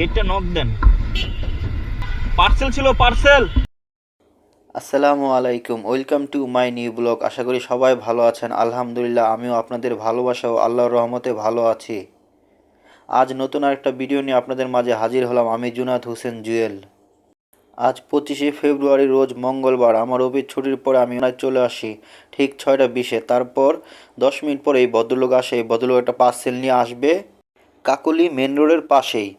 গেটটা নক দেন। পার্সেল ছিল পার্সেল আসসালামু আলাইকুম welcome to my new blog আশা করি সবাই ভালো আছেন। আলহামদুলিল্লাহ, আমিও আপনাদের ভালোবাসা ও আল্লাহর রহমতে ভালো আছি। আজ নতুন আরেকটা ভিডিও নিয়ে আপনাদের মাঝে হাজির হলাম আমি, জুনাদ হোসেন জুয়েল। আজ পঁচিশে ফেব্রুয়ারি, রোজ মঙ্গলবার। আমার অফিস ছুটির পরে আমি ওনায় চলে আসি, ঠিক ছয়টা বিশে। তারপর দশ মিনিট পরে এই ভদ্রলোক আসে, এই ভদ্রলোক একটা পার্সেল নিয়ে আসবে কাকলি মেন রোডের পাশেই।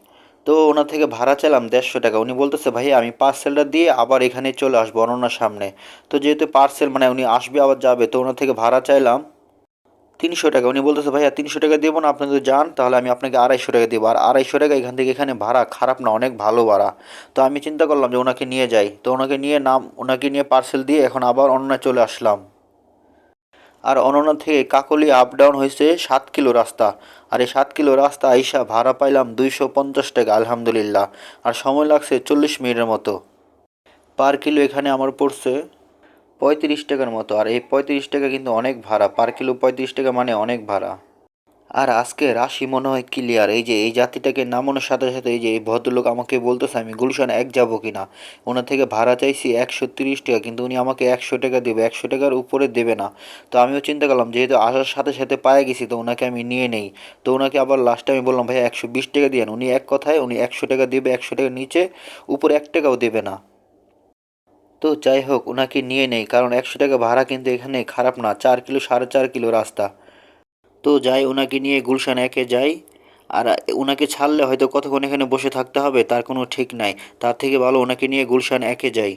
তো ওনার থেকে ভাড়া চাইলাম দেড়শো টাকা। উনি বলতেছে, ভাই, আমি পার্সেলটা দিয়ে আবার এখানে চলে আসব অনন্যার সামনে। তো যেহেতু পার্সেল মানে উনি আসবে আবার যাবে, তো ওনার থেকে ভাড়া চাইলাম তিনশো টাকা। উনি বলতেছে, ভাইয়া, তিনশো টাকা দেবো না, আপনি যদি যান, তাহলে আমি আপনাকে আড়াইশো টাকা দেবো। আর আড়াইশো টাকা এখান থেকে এখানে ভাড়া খারাপ না, অনেক ভালো ভাড়া। তো আমি চিন্তা করলাম যে ওনাকে নিয়ে যাই। তো ওনাকে নিয়ে নাম, ওনাকে নিয়ে পার্সেল দিয়ে এখন আবার অনন্যায় চলে আসলাম। আর অননা থেকে কাকলি আপ ডাউন হয়েছে সাত কিলো রাস্তা। আর এই সাত কিলো রাস্তা আইসা ভাড়া পাইলাম দুইশো পঞ্চাশ টাকা, আলহামদুলিল্লাহ। আর সময় লাগছে চল্লিশ মিনিটের মতো। পার কিলো এখানে আমার পড়ছে পঁয়ত্রিশ টাকার মতো। আর এই পঁয়ত্রিশ টাকা কিন্তু অনেক ভাড়া। পার কিলো পঁয়ত্রিশ টাকা মানে অনেক ভাড়া। আর আজকে রাশি মনে হয় ক্লিয়ার এই যে এই জাতিটাকে নামানোর সাথে সাথে এই যে এই ভদ্রলোক আমাকে বলতেছে, আমি গুলশান এক যাব কিনা? ওনার থেকে ভাড়া চাইছি একশো তিরিশ টাকা, কিন্তু উনি আমাকে একশো টাকা দেবে, একশো টাকার উপরে দেবে না। তো আমিও চিন্তা করলাম, যেহেতু আসার সাথে সাথে পায়ে গেছি, তো ওনাকে আমি নিয়ে নেই। তো ওনাকে আবার লাস্টে আমি বললাম ভাই একশো বিশ টাকা দিয়েন। উনি এক কথায়, উনি একশো টাকা দেবে, একশো টাকা নিচে, উপরে এক টাকাও দেবে না। তো যাই হোক ওনাকে নিয়ে নেই, কারণ একশো টাকা ভাড়া কিন্তু এখানে খারাপ না, চার কিলো, সাড়ে চার কিলো রাস্তা। তো যাই ওনাকে নিয়ে গুলশান একে যাই। আর ওনাকে ছাড়লে হয়তো কতক্ষণ এখানে বসে থাকতে হবে, তার কোনো ঠিক নাই। তার থেকে ভালো ওনাকে নিয়ে গুলশান একে যাই।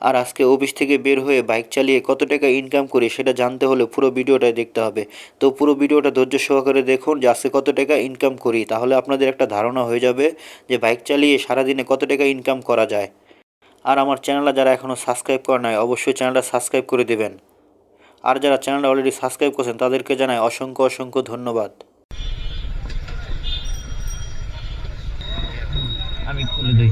আর আজকে অফিস থেকে বের হয়ে বাইক চালিয়ে কত টাকা ইনকাম করি সেটা জানতে হলে পুরো ভিডিওটা দেখতে হবে। তো পুরো ভিডিওটা ধৈর্য সহকারে দেখুন যে আজকে কত টাকা ইনকাম করি। তাহলে আপনাদের একটা ধারণা হয়ে যাবে যে বাইক চালিয়ে সারাদিনে কত টাকা ইনকাম করা যায়। আর আমার চ্যানেলটা যারা এখনও সাবস্ক্রাইব করে নাই, অবশ্যই চ্যানেলটা সাবস্ক্রাইব করে দেবেন। আর যারা চ্যানেলটা অলরেডি সাবস্ক্রাইব করছেন, তাদেরকে জানাই অসংখ্য অসংখ্য ধন্যবাদ। আমি খুলে দিই।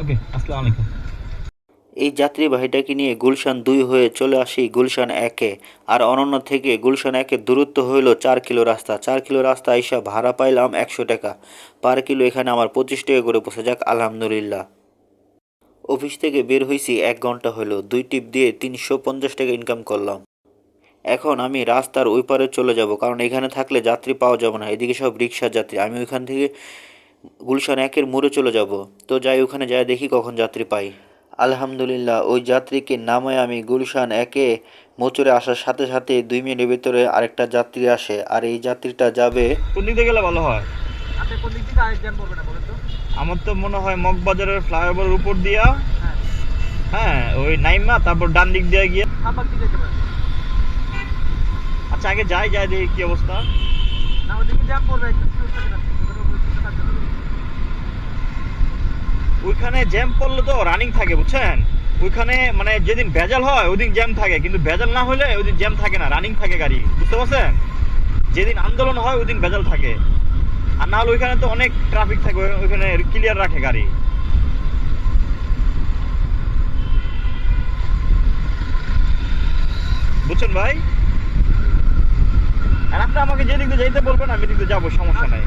ওকে আসসালামু আলাইকুম। এই যাত্রীবাহীটাকে নিয়ে গুলশান দুই হয়ে চলে আসি গুলশান একে। আর অনন্য থেকে গুলশান একের দূরত্ব হইল চার কিলো রাস্তা। চার কিলো রাস্তা আইসা ভাড়া পাইলাম একশো টাকা। পার কিলো এখানে আমার পঁচিশ টাকা করে বসে যাক, আলহামদুলিল্লাহ। অফিস থেকে বের হয়েছি এক ঘণ্টা হলো দুই টিপ দিয়ে তিনশো পঞ্চাশ টাকা ইনকাম করলাম। এখন আমি রাস্তার ওই পারে চলে যাব, কারণ এখানে থাকলে যাত্রী পাওয়া যাবে না। এদিকে সব রিক্সার যাত্রী। আমি ওইখান থেকে গুলশান একের মোড়ে চলে যাব। তো যাই, ওখানে যাই, দেখি কখন যাত্রী পাই। আলহামদুলিল্লাহ ওই যাত্রীকে নামায় আমি গুলশান একে মোচরে আসার সাথে সাথে দুই মিনিটের ভিতরে আরেকটা যাত্রী আসে। আর এই যাত্রীটা যাবে কোন দিক দিয়ে গেলে ভালো হয়? আপনি কোন দিক থেকে আরেক পড়বে না বলেন তো। আমার তো মনে হয় মগবাজারের ফ্লাইওভারের উপর দিয়া। হ্যাঁ হ্যাঁ ওই নাইমা তারপর ডান দিক দিয়ে গিয়ে। দিকে যেতে আচ্ছা আগে যাই যাই দেখি কি অবস্থা। না ওদিকে জ্যাম পড়বে একটু স্লো থাকে না ওখানে বুঝতে থাকতে হবে ওইখানে জ্যাম পড়লে তো রানিং থাকে, বুঝছেন? ওইখানে মানে যেদিন ভেজাল হয় ওইদিন জ্যাম থাকে। কিন্তু ভেজাল না হলে ওইদিন জ্যাম থাকে না রানিং থাকে গাড়ি। বুঝতে পারছেন? যেদিন আন্দোলন হয়, ওইদিন ভেজাল থাকে। আর না হলে ওইখানে তো অনেক ট্রাফিক থাকে ওইখানে ক্লিয়ার রাখে গাড়ি। বুঝছেন ভাই? আপনি আমাকে যেদিক যাইতে বলবেন, আমি দিক যাব, সমস্যা নাই।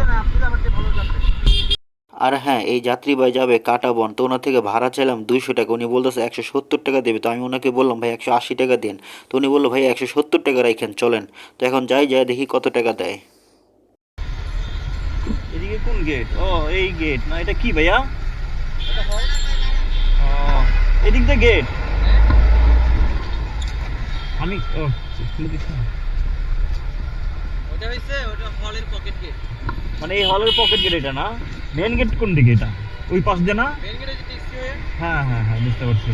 আর হ্যাঁ এই যাত্রীবাহী যাবে কাটাবন তো ওনার থেকে ভাড়া চাইলাম দুইশো টাকা। উনি বলতেছে একশো সত্তর টাকা দেবে। তো আমি ওনাকে বললাম ভাই একশো আশি টাকা দিন। তো উনি বলল ভাই একশো সত্তর টাকা রাখেন চলেন। তো এখন যাই যাই দেখি কত টাকা দেয়। এদিকে কোন গেট ও এই গেট না এটা কি ভাইয়া? এদিক দিয়ে গেট আমি ও। ওটা হইছে ওটা হলের পকেট গেট মানে এই হলের পকেট গেট এটা না? মেন গেট কোন দিকে এটা? ওই পাশ দিয়ে না? হয়ে? হ্যাঁ হ্যাঁ হ্যাঁ বুঝতে পারছি।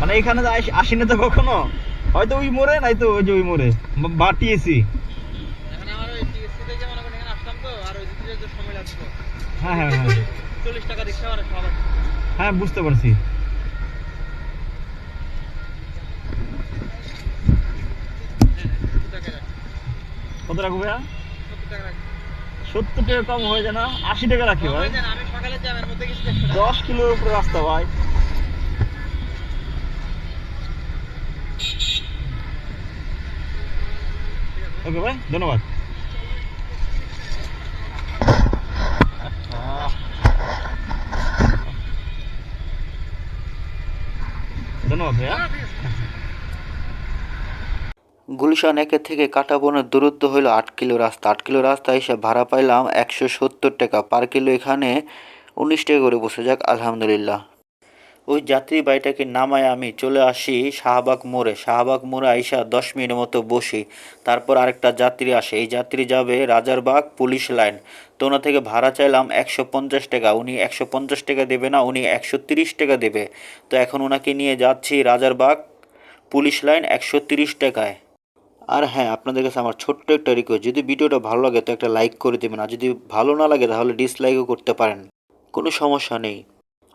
মানে এখানে আসিনি তো কখনো? হয়তো ওই মোড়ে নাই তো ওই যে ওই মোড়ে। বা- টিএসি হ্যাঁ হ্যাঁ হ্যাঁ। হ্যাঁ বুঝতে পারছি। রাখি কত রাখব ভাইয়া? সত্তর টাকা কম হয়ে যায় না, আশি টাকা রাখি ভাই। দশ কিলোর উপরে রাস্তা ভাই। ওকে ভাই, ধন্যবাদ। গুলশান একের থেকে কাটাবনের দূরত্ব হলো আট কিলো রাস্তা। আট কিলো রাস্তা এসে ভাড়া পাইলাম একশো সত্তর টাকা। পার কিলো এখানে উনিশ টাকা করে বসে যাক, আলহামদুলিল্লাহ। ওই যাত্রী বাড়িটাকে নামায় আমি, চলে আসি শাহবাগ মোড়ে। শাহবাগ মোড়ে আইসা দশ মিনিটের মতো বসি। তারপর আরেকটা যাত্রী আসে। এই যাত্রী যাবে রাজারবাগ পুলিশ লাইন। তো ওনা থেকে ভাড়া চাইলাম একশো পঞ্চাশ টাকা। উনি একশো পঞ্চাশ টাকা দেবে না, উনি একশো তিরিশ টাকা দেবে। তো এখন ওনাকে নিয়ে যাচ্ছি রাজারবাগ পুলিশ লাইন একশো তিরিশ টাকায়। আর হ্যাঁ আপনাদের কাছে আমার ছোট্ট একটা রিকোয়েস্ট যদি ভিডিওটা ভালো লাগে তো একটা লাইক করে দেবেন, আর যদি ভালো না লাগে তাহলে ডিসলাইকও করতে পারেন। কোনো সমস্যা নেই।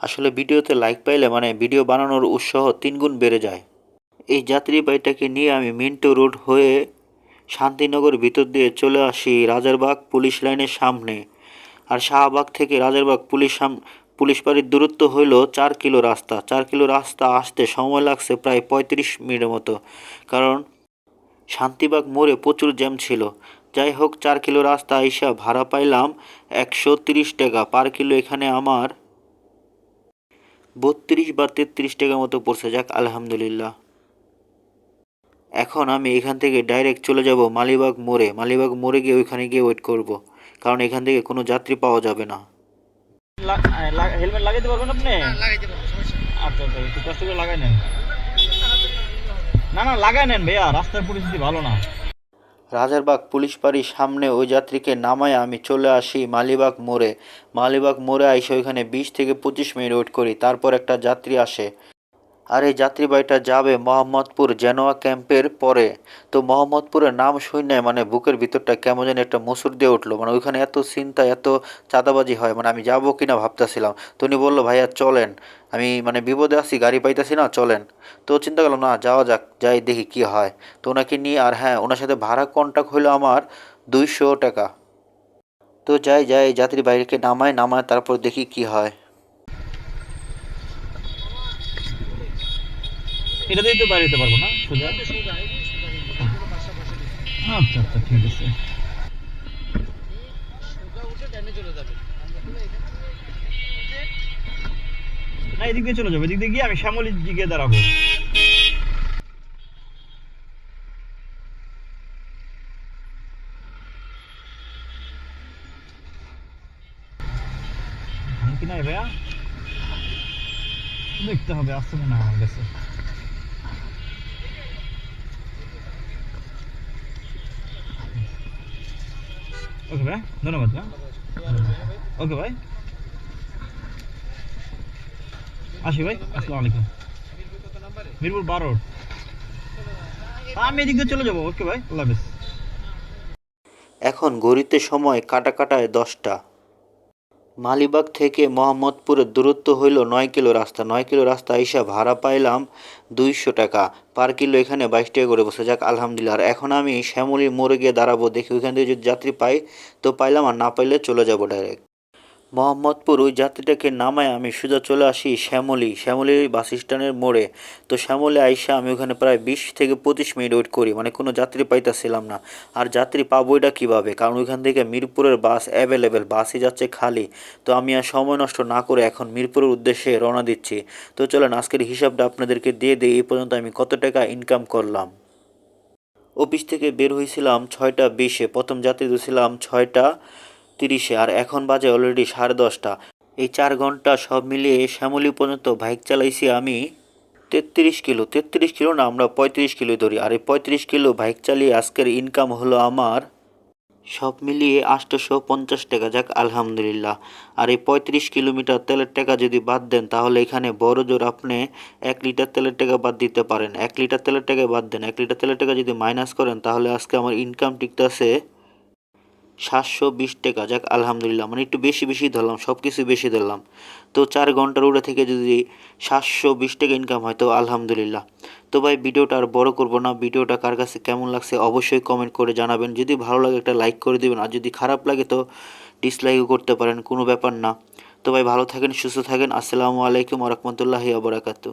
আসলে ভিডিওতে লাইক পাইলে মানে ভিডিও বানানোর উৎসাহ তিনগুণ বেড়ে যায়। এই যাত্রী বাড়িটাকে নিয়ে আমি মিন্টো রোড হয়ে শান্তিনগর ভিতর দিয়ে চলে আসি রাজারবাগ পুলিশ লাইনের সামনে। আর শাহবাগ থেকে রাজারবাগ পুলিশ সাম, পুলিশ বাড়ির দূরত্ব হইল চার কিলো রাস্তা। চার কিলো রাস্তা আসতে সময় লাগছে প্রায় পঁয়ত্রিশ মিনিটের মতো। কারণ শান্তিবাগ মোড়ে প্রচুর জ্যাম ছিল। যাই হোক চার কিলো রাস্তা আইসা ভাড়া পাইলাম একশো তিরিশ টাকা। পার কিলো এখানে আমার বত্রিশ বা তেত্রিশ টাকা মতো পড়ছে। যাক আলহামদুলিল্লাহ। এখন আমি এখান থেকে ডাইরেক্ট চলে যাব মালিবাগ মোড়ে। মালিবাগ মোড়ে গিয়ে ওইখানে গিয়ে ওয়েট করব কারণ এখান থেকে কোনো যাত্রী পাওয়া যাবে না। হেলমেট লাগাইতে পারবেন আপনি? লাগাইতে পারব আচ্ছা আচ্ছা একটু কষ্ট করে লাগাই নেন। না না লাগাই নেন ভাইয়া, রাস্তার পরিস্থিতি ভালো না। রাজারবাগ পুলিশ বাড়ির সামনে ওই যাত্রীকে নামায়, আমি চলে আসি মালিবাগ মোড়ে। মালিবাগ মোড়ে আইসে ওইখানে বিশ থেকে পঁচিশ মিনিট ওয়েট করি, তারপর একটা যাত্রী আসে। আর এই যাত্রীবাহীটা যাবে মোহাম্মদপুর জেনোয়া ক্যাম্পের পরে। তো মোহাম্মদপুরের নাম শুনে মানে বুকের ভিতরটা কেমন যেন একটা মুসুর দিয়ে উঠল। মানে ওইখানে এত চিন্তা, এত চাঁদাবাজি হয় মানে আমি যাব কিনা ভাবতেছিলাম। তো উনি বলল, ভাইয়া, চলেন। আমি মানে বিপদে আছি, গাড়ি পাইতেছি না, চলেন। তো চিন্তা করলাম, না, যাওয়া যাক, যাই দেখি কি হয়। তো ওনাকে নিয়ে, আর হ্যাঁ ওনার সাথে ভাড়া কন্ট্যাক্ট হলো আমার, দুইশো টাকা। তো যাই যাই যাত্রী নামায় নামায় তারপর দেখি কি হয়। এটা দিয়ে তো বাইরে যেতে পারব না? সোজা। আচ্ছা আচ্ছা ঠিক আছে। না, এদিক দিয়ে চলে যাব। এদিক দিয়ে গিয়ে আমি শ্যামলির দিকে দাঁড়াবো। কি নাই ভাইয়া? দেখতে হবে আসছে মনে হয় আমার কাছে। ওকে ভাই, ধন্যবাদ। ভাই ওকে ভাই। আসি ভাই, আসসালামু আলাইকুম? মিরপুর বারো আমি এদিক চলে যাব। ওকে ভাই, আল্লাহ হাফেজ। এখন ঘড়িতে সময় কাটা কাটায় দশটা। মালিবাগ থেকে মোহাম্মদপুরের দূরত্ব হইল নয় কিলো রাস্তা। নয় কিলো রাস্তা আইসা ভাড়া পাইলাম দুইশো টাকা। পার কিলো এখানে বাইশ টাকা করে বসে। যাক, আলহামদুলিল্লাহ। আর এখন আমি শ্যামলির মোড়ে গিয়ে দাঁড়াবো। দেখি ওইখান থেকে যদি যাত্রী পাই, তো পাইলাম। আর না পাইলে চলে যাব ডাইরেক্ট মোহাম্মদপুর ওই যাত্রীটাকে নামায় আমি সোজা চলে আসি শ্যামলি। শ্যামলি বাস স্ট্যান্ডের মোড়ে। তো শ্যামলি আইসা আমি ওখানে প্রায় বিশ থেকে পঁচিশ মিনিট ওয়েট করি। মানে কোনো যাত্রী পাইতেছিলাম না। আর যাত্রী পাবো এটা কীভাবে? কারণ ওইখান থেকে মিরপুরের বাস অ্যাভেলেবেল বাসই যাচ্ছে খালি। তো আমি আর সময় নষ্ট না করে এখন মিরপুরের উদ্দেশ্যে রওনা দিচ্ছি। তো চলেন, আজকের হিসাবটা আপনাদেরকে দিয়ে দিই। এই পর্যন্ত আমি কত টাকা ইনকাম করলাম? অফিস থেকে বের হয়েছিলাম ছয়টা বিশে। প্রথম যাত্রী ধরছিলাম ছয়টা তিরিশে, আর এখন বাজে অলরেডি সাড়ে দশটা। এই চার ঘণ্টা সব মিলিয়ে শ্যামলি পর্যন্ত বাইক চালাইছি আমি তেত্রিশ কিলো। তেত্রিশ কিলো না, আমরা পঁয়ত্রিশ কিলো ধরি। আর এই পঁয়ত্রিশ কিলো বাইক চালিয়ে আজকের ইনকাম হলো আমার সব মিলিয়ে আটশোশো পঞ্চাশ টাকা। যাক, আলহামদুলিল্লাহ। আর এই পঁয়ত্রিশ কিলোমিটার তেলের টাকা যদি বাদ দেন, তাহলে এখানে বড় জোর আপনি এক লিটার তেলের টাকা বাদ দিতে পারেন। এক লিটার তেলের টাকা বাদ দেন। এক লিটার তেলের টাকা যদি মাইনাস করেন, তাহলে আজকে আমার ইনকাম টিকতেছে সাতশো বিশ টাকা, যাক, আলহামদুলিল্লাহ। মানে একটু বেশি বেশি ধরলাম সব কিছু বেশি ধরলাম। তো চার ঘণ্টার উড়ে থেকে যদি সাতশো বিশ টাকা ইনকাম হয়, তো আলহামদুলিল্লাহ। তো ভাই, ভিডিওটা আর বড় করব না। ভিডিওটা কার কাছে কেমন লাগছে অবশ্যই কমেন্ট করে জানাবেন। যদি ভালো লাগে একটা লাইক করে দেবেন, আর যদি খারাপ লাগে তো ডিসলাইকও করতে পারেন, কোনো ব্যাপার না। তো ভাই, ভালো থাকেন, সুস্থ থাকেন। আসসালামু আলাইকুম রহমতুল্লাহি আবরাকাতু